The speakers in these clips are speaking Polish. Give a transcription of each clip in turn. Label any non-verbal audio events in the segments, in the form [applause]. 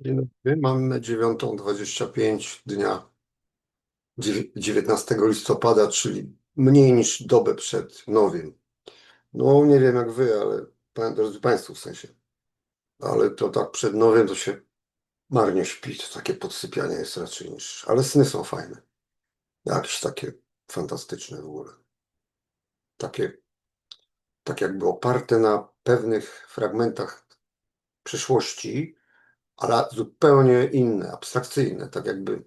Dzień dobry. Mamy 9.25 dnia dziew- 19 listopada, czyli mniej niż dobę przed nowym. No nie wiem jak wy, ale drodzy Państwo w sensie, ale to tak przed nowym to się marnie śpi, to takie podsypianie jest raczej niż, ale sny są fajne. Jakieś takie fantastyczne w ogóle. Takie, tak jakby oparte na pewnych fragmentach przeszłości, ale zupełnie inne, abstrakcyjne, tak jakby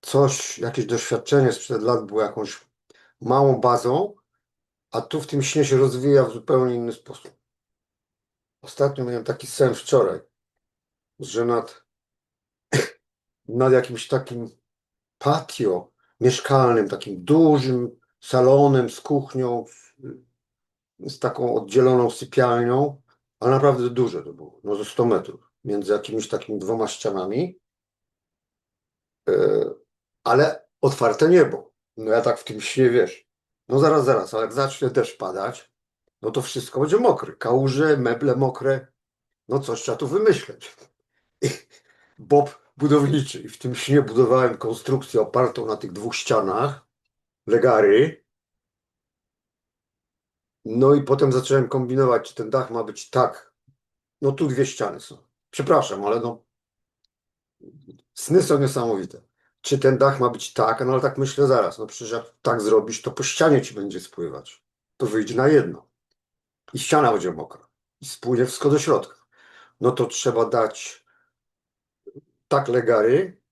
coś, jakieś doświadczenie sprzed lat było jakąś małą bazą, a tu w tym śnie się rozwija w zupełnie inny sposób. Ostatnio miałem taki sen wczoraj, że nad, [clears throat] nad jakimś takim patio mieszkalnym, takim dużym salonem z kuchnią, z, taką oddzieloną sypialnią, ale naprawdę duże to było, no ze 100 metrów, między jakimiś takimi dwoma ścianami, e, ale otwarte niebo. No ja tak w tym śnie, wiesz, no zaraz, zaraz, ale jak zacznie deszcz padać, no to wszystko będzie mokre. Kałuże, meble mokre, no coś trzeba tu wymyśleć. Bob budowniczy. I w tym śnie budowałem konstrukcję opartą na tych dwóch ścianach, legary. No i potem zacząłem kombinować, czy ten dach ma być tak. No tu dwie ściany są. Przepraszam, ale no sny są niesamowite. Czy ten dach ma być tak? No ale tak myślę zaraz. No przecież jak tak zrobisz, to po ścianie ci będzie spływać. To wyjdzie na jedno. I ściana będzie mokra. I spłynie wszystko do środka. No to trzeba dać tak legary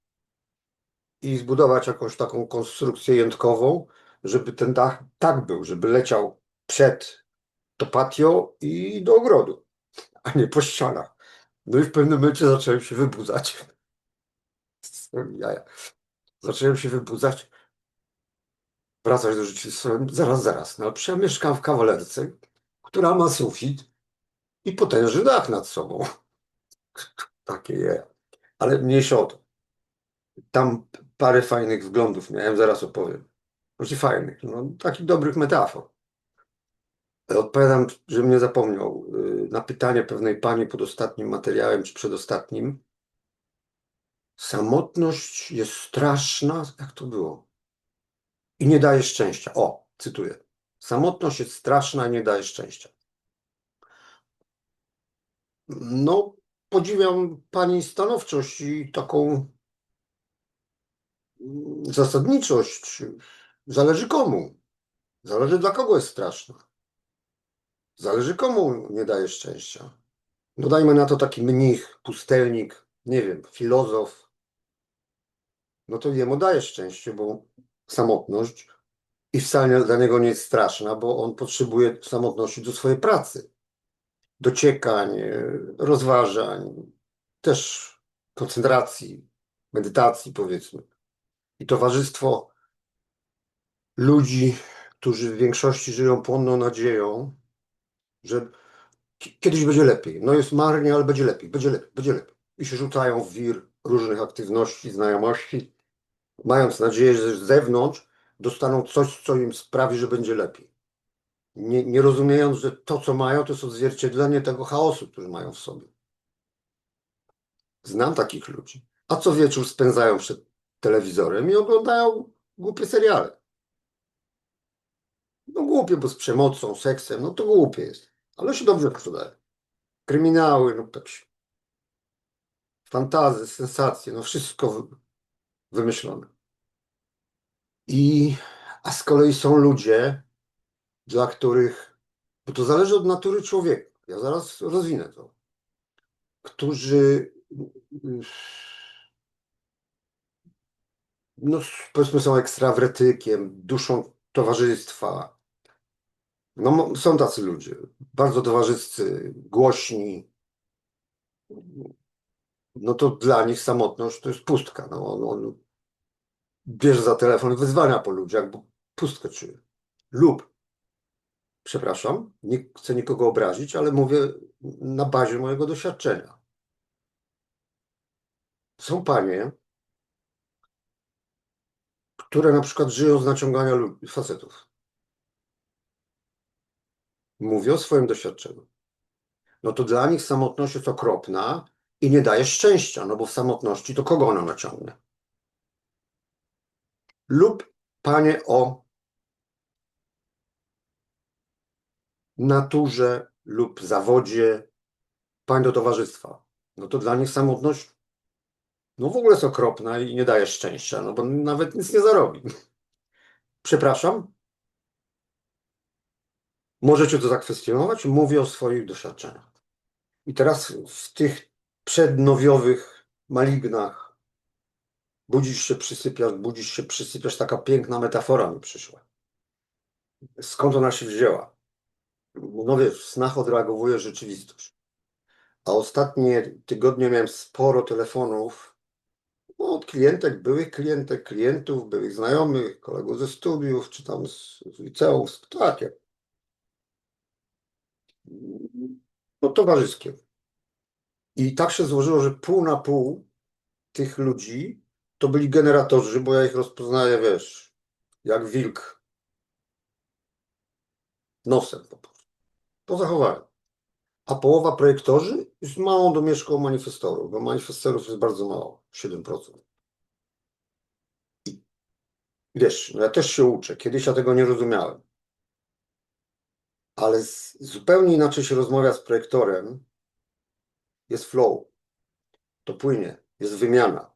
i zbudować jakąś taką konstrukcję jętkową, żeby ten dach tak był, żeby leciał przed to patio i do ogrodu, a nie po ścianach. No i w pewnym momencie zacząłem się wybudzać. Zacząłem się wybudzać, wracać do rzeczywistości. Zaraz, zaraz. No, ja mieszkam w kawalerce, która ma sufit i potężny dach nad sobą. Takie je. Ale mniejsza o to. Tam parę fajnych wglądów miałem, zaraz opowiem. Znaczy fajnych, no, takich dobrych metafor. Odpowiadam, żebym nie zapomniał, y, na pytanie pewnej pani pod ostatnim materiałem, czy przedostatnim. Samotność jest straszna, jak to było? I nie daje szczęścia. O, cytuję. Samotność jest straszna i nie daje szczęścia. No, podziwiam pani stanowczość i taką mm, zasadniczość. Zależy komu. Zależy dla kogo jest straszna. Zależy komu nie daje szczęścia. Dodajmy na to taki mnich, pustelnik, nie wiem, filozof. No to jemu daje szczęście, bo samotność i wcale dla niego nie jest straszna, bo on potrzebuje samotności do swojej pracy, dociekań, e, rozważań, też koncentracji, medytacji, powiedzmy. I towarzystwo ludzi, którzy w większości żyją płonną nadzieją, że ki- kiedyś będzie lepiej. No jest marnie, ale będzie lepiej, będzie lepiej, będzie lepiej. I się rzucają w wir różnych aktywności, znajomości, mając nadzieję, że z zewnątrz dostaną coś, co im sprawi, że będzie lepiej. Nie, nie rozumiejąc, że to, co mają, to jest odzwierciedlenie tego chaosu, który mają w sobie. Znam takich ludzi. A co wieczór spędzają przed telewizorem i oglądają głupie seriale. No głupie, bo z przemocą, seksem, no to głupie jest. Ale się dobrze sprzedaje. Kryminały, no się. Fantazy, sensacje, no wszystko wy- wymyślone. I, a z kolei są ludzie, dla których, bo to zależy od natury człowieka. Ja zaraz rozwinę to. Którzy, no powiedzmy są ekstrawretykiem, duszą towarzystwa. No są tacy ludzie, bardzo towarzyscy, głośni. No to dla nich samotność to jest pustka. No, on, on bierze za telefon wyzwania po ludziach, bo pustkę czuje. Lub, przepraszam, nie chcę nikogo obrazić, ale mówię na bazie mojego doświadczenia. Są panie, które na przykład żyją z naciągania facetów. Mówię o swoim doświadczeniu. No to dla nich samotność jest okropna i nie daje szczęścia, no bo w samotności to kogo ona naciągnie? Lub panie o naturze lub zawodzie pań do towarzystwa. No to dla nich samotność no w ogóle jest okropna i nie daje szczęścia, no bo nawet nic nie zarobi. [laughs] Przepraszam? Możecie to zakwestionować? Mówię o swoich doświadczeniach. I teraz w tych przednowiowych malignach budzisz się, przysypiasz, budzisz się, przysypiasz, taka piękna metafora mi przyszła. Skąd ona się wzięła? No wiesz, w snach odreagowuje rzeczywistość. A ostatnie tygodnie miałem sporo telefonów no, od klientek, byłych klientek, klientów, byłych znajomych, kolegów ze studiów, czy tam z, z liceum, z- takie. No towarzyskie. I tak się złożyło, że pół na pół tych ludzi to byli generatorzy, bo ja ich rozpoznaję, wiesz, jak wilk nosem po prostu. Po zachowaniu. A połowa projektorzy jest małą domieszką manifestorów, bo manifestorów jest bardzo mało, 7%. I wiesz, no ja też się uczę. Kiedyś ja tego nie rozumiałem. Ale z, zupełnie inaczej się rozmawia z projektorem. Jest flow. To płynie. Jest wymiana.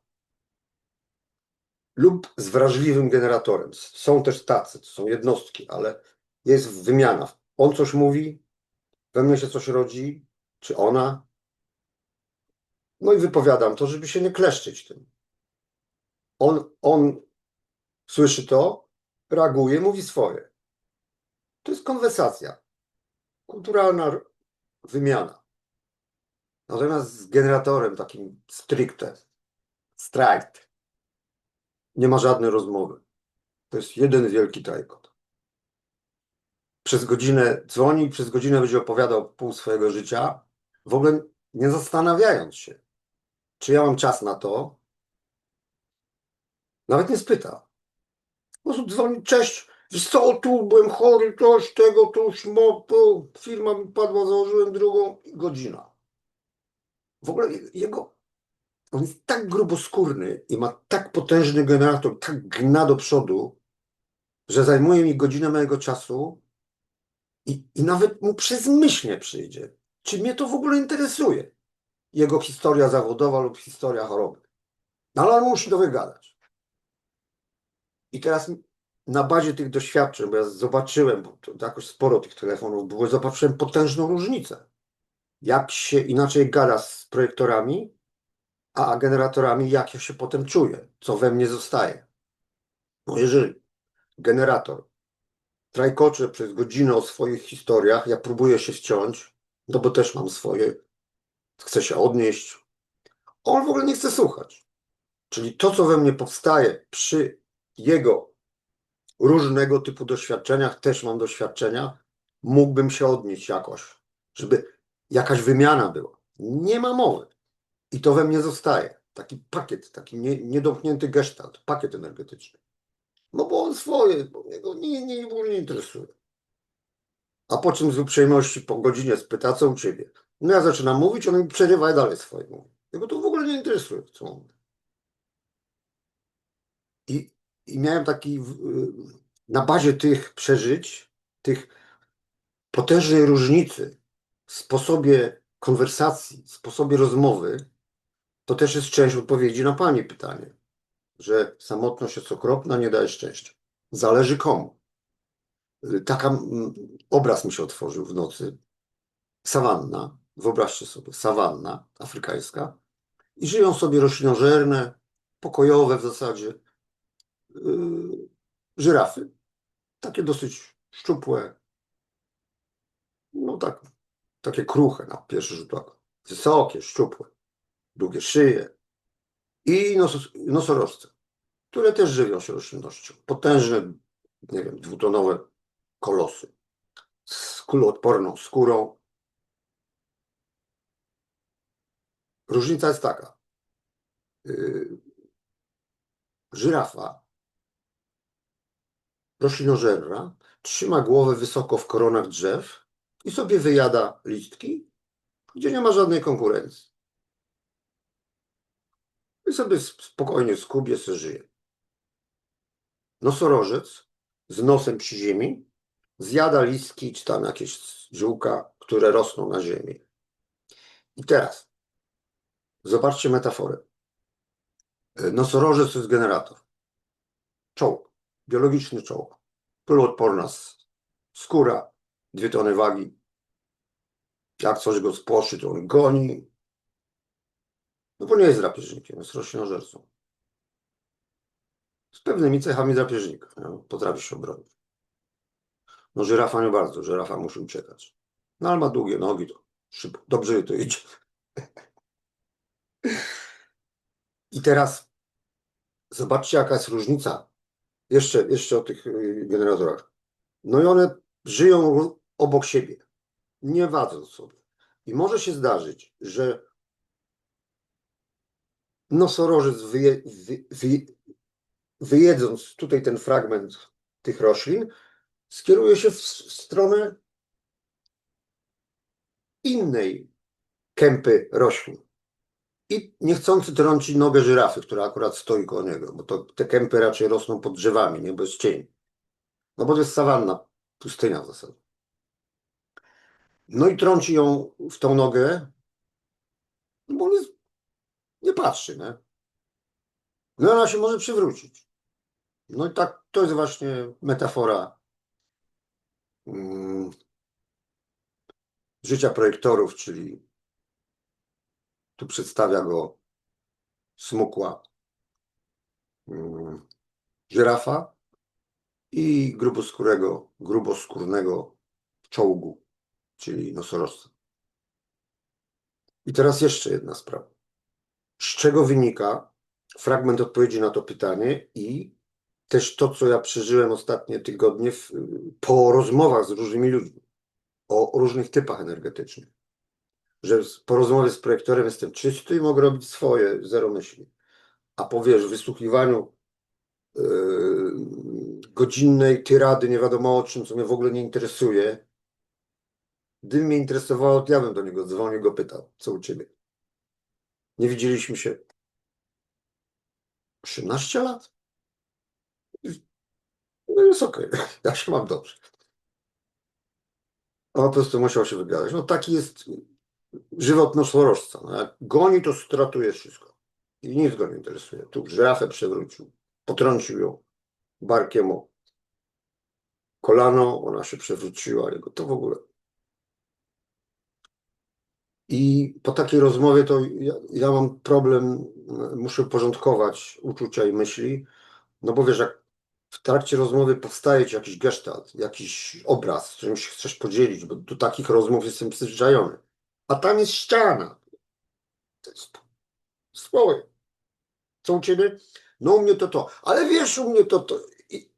Lub z wrażliwym generatorem. Są też tacy, to są jednostki, ale jest wymiana. On coś mówi, we mnie się coś rodzi, czy ona. No i wypowiadam to, żeby się nie kleszczyć tym. On, on słyszy to, reaguje, mówi swoje. To jest konwersacja. Kulturalna wymiana. Natomiast z generatorem takim stricte, straight, nie ma żadnej rozmowy. To jest jeden wielki trajkot. Przez godzinę dzwoni, przez godzinę będzie opowiadał pół swojego życia, w ogóle nie zastanawiając się, czy ja mam czas na to. Nawet nie spyta. Po prostu dzwoni, cześć, co, tu byłem chory, coś tego, tu szmopu, firma mi padła, założyłem drugą, godzina. W ogóle je- jego, on jest tak gruboskórny i ma tak potężny generator, tak gna do przodu, że zajmuje mi godzinę mojego czasu i, i nawet mu przez myśl nie przyjdzie. Czy mnie to w ogóle interesuje? Jego historia zawodowa lub historia choroby. No ale on musi to wygadać. I teraz na bazie tych doświadczeń, bo ja zobaczyłem, bo to jakoś sporo tych telefonów było, zobaczyłem potężną różnicę. Jak się inaczej gada z projektorami, a generatorami, jak ja się potem czuję, co we mnie zostaje. No jeżeli generator trajkocze przez godzinę o swoich historiach, ja próbuję się wciąć, no bo też mam swoje, chcę się odnieść. On w ogóle nie chce słuchać. Czyli to, co we mnie powstaje przy jego różnego typu doświadczeniach, też mam doświadczenia, mógłbym się odnieść jakoś, żeby jakaś wymiana była. Nie ma mowy. I to we mnie zostaje. Taki pakiet, taki nie, niedomknięty gestalt, pakiet energetyczny. No bo on swoje, bo mnie go nie, nie, nie, interesuje. A po czym z uprzejmości po godzinie spyta, co u ciebie? No ja zaczynam mówić, on mi przerywa dalej swoje mówi. Jego to w ogóle nie interesuje, co mówię. I, I miałem taki, w- na bazie tych przeżyć, tych potężnej różnicy w sposobie konwersacji, sposobie rozmowy, to też jest część odpowiedzi na Pani pytanie, że samotność jest okropna, nie daje szczęścia. Zależy komu. Taka mm, obraz mi się otworzył w nocy. Sawanna, wyobraźcie sobie, sawanna afrykańska i żyją sobie roślinożerne, pokojowe w zasadzie żyrafy. Takie dosyć szczupłe, no tak, takie kruche na pierwszy rzut oka. Wysokie, szczupłe, długie szyje i nos, nosorożce, które też żywią się roślinnością. Potężne, nie wiem, dwutonowe kolosy z kuloodporną skórą. Różnica jest taka. Yy, żyrafa roślinożerna trzyma głowę wysoko w koronach drzew i sobie wyjada listki, gdzie nie ma żadnej konkurencji. sobie sp- spokojnie skubie, sobie żyje. Nosorożec z nosem przy ziemi zjada listki czy tam jakieś ziółka, które rosną na ziemi. I teraz zobaczcie metaforę. Nosorożec to jest generator. Czołg, biologiczny czołg. Kuloodporna skóra, dwie tony wagi. Jak coś go spłoszy, to on goni. No bo nie jest drapieżnikiem, jest roślinożercą. Z pewnymi cechami drapieżnika. No, potrafi się obronić. No żyrafa nie bardzo, żyrafa musi uciekać. No ale ma długie nogi, to szybko, dobrze to idzie. [laughs] I teraz zobaczcie, jaka jest różnica. Jeszcze, jeszcze o tych y, generatorach. No i one żyją obok siebie, nie wadząc sobie. I może się zdarzyć, że nosorożec wyje, wy, wy, wyjedząc tutaj ten fragment tych roślin, skieruje się w stronę innej kępy roślin. I niechcący trąci nogę żyrafy, która akurat stoi koło niego, bo to, te kępy raczej rosną pod drzewami, nie bez cieni. No bo to jest sawanna, pustynia w zasadzie. No i trąci ją w tą nogę, no bo nie, nie patrzy, nie? No ona się może przywrócić. No i tak, to jest właśnie metafora mm, życia projektorów, czyli tu przedstawia go smukła mm, żyrafa i gruboskórego, gruboskórnego czołgu, czyli nosorożca. I teraz jeszcze jedna sprawa. Z czego wynika fragment odpowiedzi na to pytanie i też to, co ja przeżyłem ostatnie tygodnie w, po rozmowach z różnymi ludźmi o różnych typach energetycznych. Że po rozmowie z projektorem jestem czysty i mogę robić swoje, zero myśli. A po wiesz, wysłuchiwaniu yy, godzinnej tyrady, nie wiadomo o czym, co mnie w ogóle nie interesuje, gdyby mnie interesowało, to ja bym do niego dzwonił, go pytał, co u ciebie. Nie widzieliśmy się 18 lat. No jest okej, [laughs] ja się mam dobrze. On po prostu musiał się wygadać. No taki jest żywot nosorożca. No, jak goni, to stratuje wszystko. I nic go nie interesuje. Tu żyrafę przewrócił, potrącił ją barkiem o kolano, ona się przewróciła, jego to w ogóle. I po takiej rozmowie to ja, ja mam problem, muszę uporządkować uczucia i myśli, no bo wiesz, jak w trakcie rozmowy powstaje ci jakiś gestalt, jakiś obraz, z którym się chcesz podzielić, bo do takich rozmów jestem przyzwyczajony. A tam jest ściana. To jest słowo. Co u ciebie? No u mnie to to. Ale wiesz, u mnie to to. I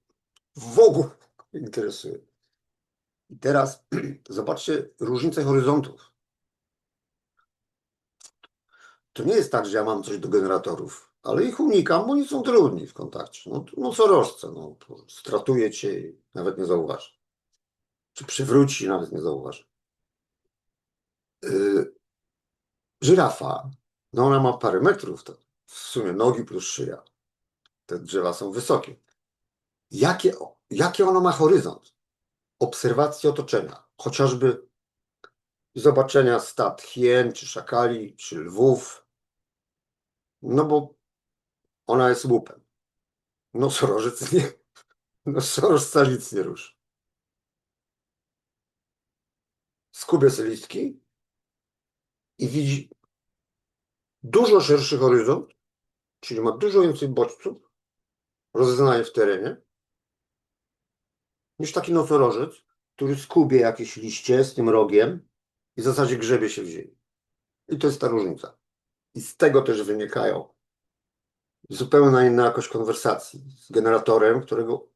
w ogóle [laughs] interesuje. I teraz [clears throat] zobaczcie różnicę horyzontów. To nie jest tak, że ja mam coś do generatorów, ale ich unikam, bo oni są trudni w kontakcie. No, no co rożce, no, stratuje cię i nawet nie zauważy. Czy przywróci, nawet nie zauważy. Yy, żyrafa, no ona ma parę metrów, to w sumie nogi plus szyja. Te drzewa są wysokie. Jakie, jakie ono ma horyzont? Obserwacji otoczenia, chociażby zobaczenia stad hien, czy szakali, czy lwów. No bo ona jest łupem. Nosorożec nie. Nosorożca nic nie ruszy. Skubie listki i widzi dużo szerszy horyzont, czyli ma dużo więcej bodźców, rozeznaje w terenie, niż taki nosorożec, który skubie jakieś liście z tym rogiem i w zasadzie grzebie się w ziemi. I to jest ta różnica. I z tego też wynikają zupełnie inna jakość konwersacji z generatorem, którego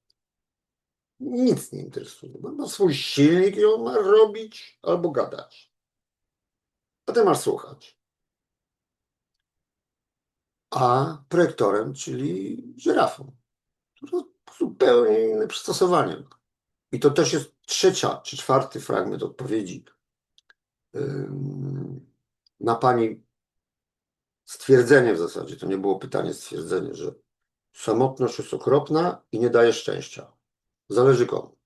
nic nie interesuje. Ma swój silnik i on ma robić albo gadać. A ty masz słuchać. A projektorem, czyli żyrafą. To zupełnie inne przystosowanie. I to też jest trzecia czy czwarty fragment odpowiedzi na pani stwierdzenie w zasadzie, to nie było pytanie, stwierdzenie, że samotność jest okropna i nie daje szczęścia. Zależy komu.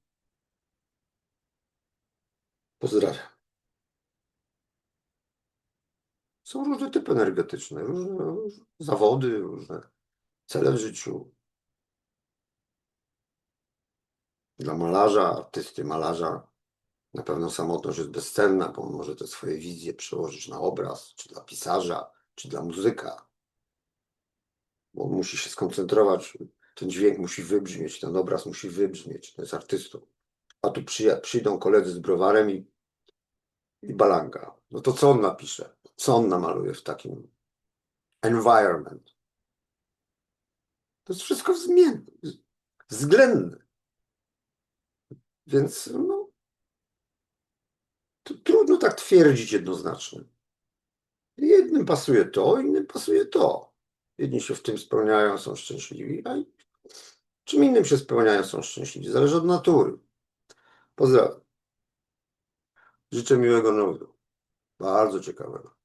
Pozdrawiam. Są różne typy energetyczne, różne, zawody, różne cele w życiu. Dla malarza, artysty, malarza na pewno samotność jest bezcenna, bo on może te swoje wizje przełożyć na obraz, czy dla pisarza, czy dla muzyka. Bo on musi się skoncentrować, ten dźwięk musi wybrzmieć, ten obraz musi wybrzmieć, to jest artystą. A tu przyjdą koledzy z browarem i, i balanga. No to co on napisze? Co on namaluje w takim environment? To jest wszystko zmienne, względne. Więc no, trudno tak twierdzić jednoznacznie. Jednym pasuje to, innym pasuje to. Jedni się w tym spełniają, są szczęśliwi, a czym innym się spełniają, są szczęśliwi. Zależy od natury. Pozdrawiam. Życzę miłego nowego. Bardzo ciekawego.